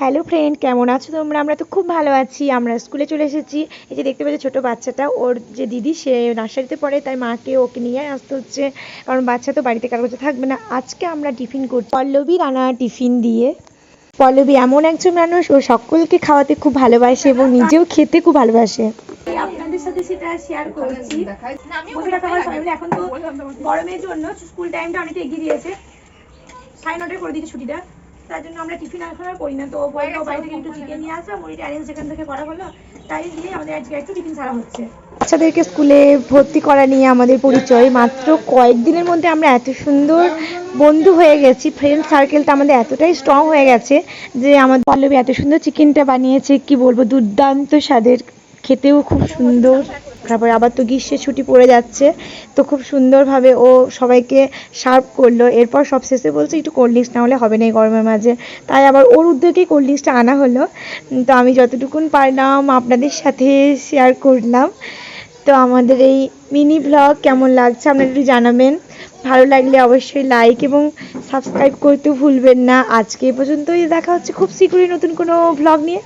Hello friend কেমন আছো তোমরা? আমরা তো খুব ভালো আছি। আমরা স্কুলে চলে এসেছি। এই যে দেখতে পাচ্ছ ছোটো বাচ্চাটা, ওর যে দিদি, সে নার্সারিতে পড়ে, তাই মাকে ওকে নিয়ে আসতে হচ্ছে। কারণ বাচ্চা তো বাড়িতে কারও কাছে থাকবে না। আজকে আমরা টিফিন করছি পল্লবী রানা টিফিন দিয়ে। পল্লবী এমন একজন মানুষ, ও সকলকে খাওয়াতে খুব ভালোবাসে এবং নিজেও খেতে খুব ভালোবাসে। আপনাদের সাথে সেটা শেয়ার করছি। এখন তো গরমের জন্য স্কুল টাইমটা এগিয়ে দিয়েছে। করে দিয়েছে ছুটিটা। তার জন্য আমরা টিফিন আর করি না। তো বলল বাড়ি থেকে একটু চিকেন নিয়ে আসা মুড়িটা অ্যারেঞ্জ সেখান থেকে করা হলো। তাই দিয়ে আমাদের আজকে একটু টিফিন ছাড়া হচ্ছে। বাচ্চাদেরকে স্কুলে ভর্তি করা নিয়ে আমাদের পরিচয়। মাত্র কয়েকদিনের মধ্যে আমরা এত সুন্দর বন্ধু হয়ে গেছি। ফ্রেন্ড সার্কেলটা আমাদের এতটাই স্ট্রং হয়ে গেছে যে আমাদের পল্লবী এত সুন্দর চিকেনটা বানিয়েছে। কি বলব দুর্দান্ত স্বাদের। খেতেও খুব সুন্দর। তারপরে আবার তো গ্রীষ্মের ছুটি পড়ে যাচ্ছে। তো খুব সুন্দরভাবে ও সবাইকে সার্ভ করল। এরপর সব শেষে বলছে একটু কোল্ড ড্রিঙ্কস না হলে হবে না এই গরমের মাঝে। তাই আবার ওর উদ্যোগেই কোল্ড ড্রিঙ্কসটা আনা হলো। তো আমি যতটুকুন পারলাম আপনাদের সাথে শেয়ার করলাম। তো আমাদের এই মিনি ব্লগ কেমন লাগছে আপনারা একটু জানাবেন। ভালো লাগলে অবশ্যই লাইক এবং সাবস্ক্রাইব করতে ভুলবেন না। আজকে পর্যন্তই। দেখা হচ্ছে খুব শীঘ্রই নতুন কোনো ব্লগ নিয়ে।